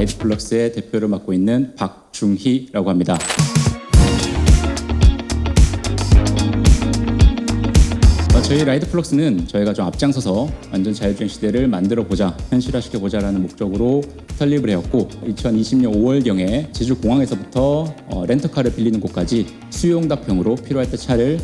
라이트플럭스의 대표를 맡고 있는 박중희라고 합니다. 어, 저희 라이드 플럭스는 저희가 좀 앞장서서 완전 자율주행 시대를 만들어 보자, 현실화시켜 보자라는 목적으로 설립을 해왔고 2020년 5월경에 제주 공항에서부터 어, 렌터카를 빌리는 곳까지 수용 답형으로 필요할 때 차를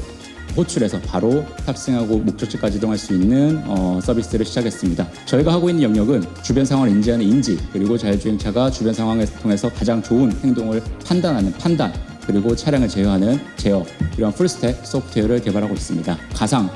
호출해서 바로 탑승하고 목적지까지 이동할 수 있는 어, 서비스를 시작했습니다. 저희가 하고 있는 영역은 주변 상황을 인지하는 인지 그리고 자율주행차가 주변 상황을 통해서 가장 좋은 행동을 판단하는 판단 그리고 차량을 제어하는 제어 이러한 풀스택 소프트웨어를 개발하고 있습니다. 가상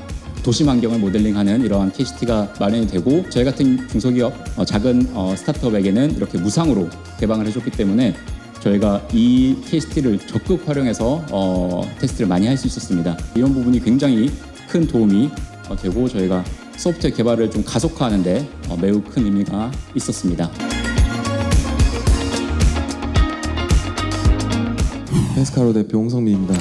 도심 환경을 모델링하는 이러한 KCT가 마련이 되고 저희 같은 중소기업 어, 작은 어, 스타트업에게는 이렇게 무상으로 개방을 해줬기 때문에 저희가 이 KCT를 적극 활용해서 어, 테스트를 많이 할 수 있었습니다. 이런 부분이 굉장히 큰 도움이 어, 되고 저희가 소프트웨어 개발을 좀 가속화하는데 어, 매우 큰 의미가 있었습니다. 페스카로 대표 홍성민입니다.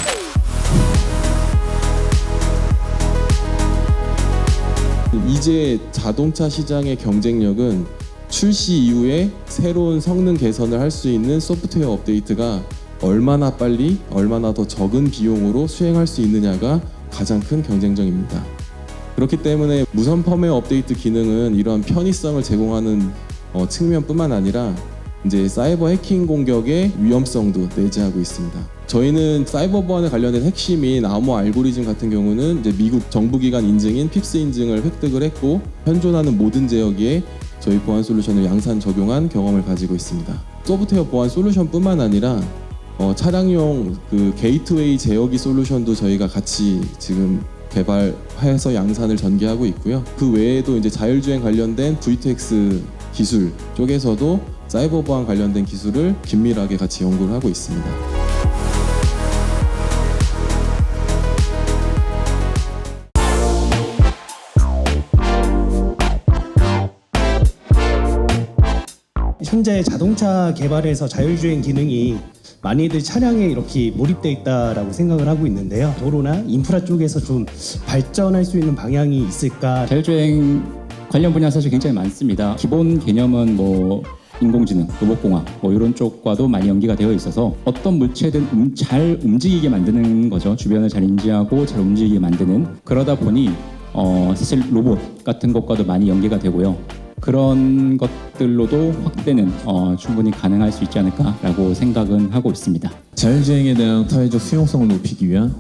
이제 자동차 시장의 경쟁력은 출시 이후에 새로운 성능 개선을 할 수 있는 소프트웨어 업데이트가 얼마나 빨리, 얼마나 더 적은 비용으로 수행할 수 있느냐가 가장 큰 경쟁력입니다. 그렇기 때문에 무선 펌웨어 업데이트 기능은 이러한 편의성을 제공하는 어, 측면뿐만 아니라 이제 사이버 해킹 공격의 위험성도 내재하고 있습니다. 저희는 사이버 보안에 관련된 핵심인 암호 알고리즘 같은 경우는 이제 미국 정부기관 인증인 핍스 인증을 획득을 했고 현존하는 모든 제어기에 저희 보안 솔루션을 양산 적용한 경험을 가지고 있습니다. 소프트웨어 보안 솔루션뿐만 아니라 어, 차량용 그 게이트웨이 제어기 솔루션도 저희가 같이 지금 개발해서 양산을 전개하고 있고요. 그 외에도 이제 자율주행 관련된 VTX 기술 쪽에서도 사이버 보안 관련된 기술을 긴밀하게 같이 연구를 하고 있습니다. 현재 자동차 개발에서 자율주행 기능이 많이들 차량에 이렇게 몰입돼 있다라고 생각을 하고 있는데요. 도로나 인프라 쪽에서 좀 발전할 수 있는 방향이 있을까? 자율주행 관련 분야 사실 굉장히 많습니다. 기본 개념은 뭐 인공지능, 로봇공학 뭐 이런 쪽과도 많이 연계가 되어 있어서 어떤 물체든 음- 잘 움직이게 만드는 거죠. 주변을 잘 인지하고 잘 움직이게 만드는 그러다 보니 어, 사실 로봇 같은 것과도 많이 연계가 되고요. 그런 것들로도 확대는 어, 충분히 가능할 수 있지 않을까라고 생각은 하고 있습니다. 자율주행에 대한 사회적 수용성을 높이기 위한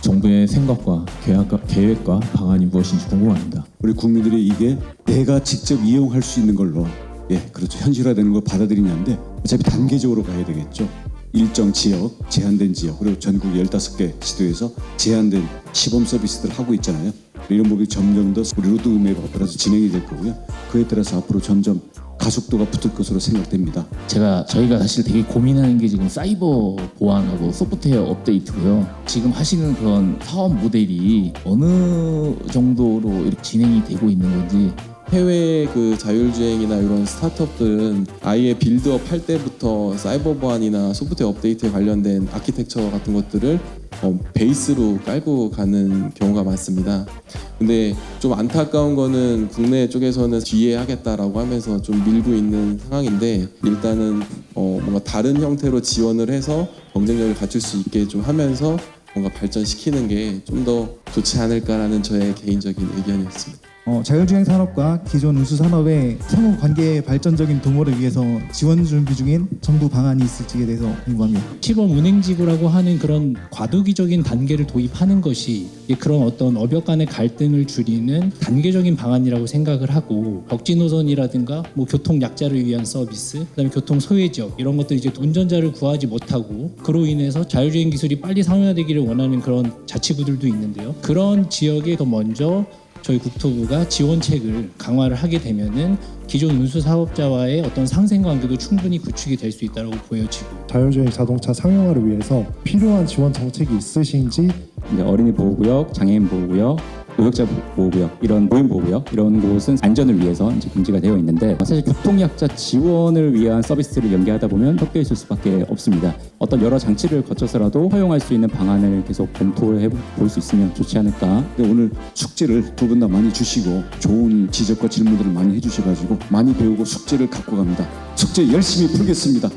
정부의 생각과 계획과, 계획과 방안이 무엇인지 궁금합니다. 우리 국민들이 이게 내가 직접 이용할 수 있는 걸로 예 그렇죠 현실화되는 걸 받아들이냐인데 어차피 단계적으로 가야 되겠죠 일정 지역 제한된 지역 그리고 전국 15개 시도에서 제한된 시범 서비스들 하고 있잖아요 이런 부분이 점점 더 우리 로드맵에 따라서 진행이 될 거고요 그에 따라서 앞으로 점점 가속도가 붙을 것으로 생각됩니다. 제가 저희가 사실 되게 고민하는 게 지금 사이버 보안하고 소프트웨어 업데이트고요. 지금 하시는 그런 사업 모델이 어느 정도로 이렇게 진행이 되고 있는 건지 해외 그 자율주행이나 이런 스타트업들은 아예 빌드업 할 때부터 사이버 보안이나 소프트웨어 업데이트에 관련된 아키텍처 같은 것들을 어, 베이스로 깔고 가는 경우가 많습니다. 근데 좀 안타까운 거는 국내 쪽에서는 뒤에 하겠다라고 하면서 좀 밀고 있는 상황인데 일단은 어, 뭔가 다른 형태로 지원을 해서 경쟁력을 갖출 수 있게 좀 하면서 뭔가 발전시키는 게 좀 더 좋지 않을까라는 저의 개인적인 의견이었습니다. 어, 자율주행 산업과 기존 운수 산업의 상호 관계 발전적인 도모를 위해서 지원 준비 중인 정부 방안이 있을지에 대해서 궁금합니다. 시범 운행지구라고 하는 그런 과도기적인 단계를 도입하는 것이 그런 어떤 업역 간의 갈등을 줄이는 단계적인 방안이라고 생각을 하고 벽지 노선이라든가 뭐 교통 약자를 위한 서비스, 그다음에 교통 소외 지역 이런 것들 이제 운전자를 구하지 못하고 그로 인해서 자율주행 기술이 빨리 상용화되기를 원하는 그런 자치구들도 있는데요. 그런 지역에 더 먼저 저희 국토부가 지원책을 강화를 하게 되면은 기존 운수 사업자와의 어떤 상생 관계도 충분히 구축이 될 수 있다고 보여지고. 자율주행 자동차 상용화를 위해서 필요한 지원 정책이 있으신지? 이제 어린이 보호구역, 장애인 보호구역, 노약자 보호구역 이런 모임 보호구역 이런 곳은 안전을 위해서 이제 금지가 되어 있는데 사실 교통약자 지원을 위한 서비스를 연계하다 보면 섞여 있을 수밖에 없습니다. 어떤 여러 장치를 거쳐서라도 허용할 수 있는 방안을 계속 검토해 볼 수 있으면 좋지 않을까 근데 오늘 숙제를 두 분 다 많이 주시고 좋은 지적과 질문들을 많이 해주셔가지고 많이 배우고 숙제를 갖고 갑니다. 숙제 열심히 풀겠습니다.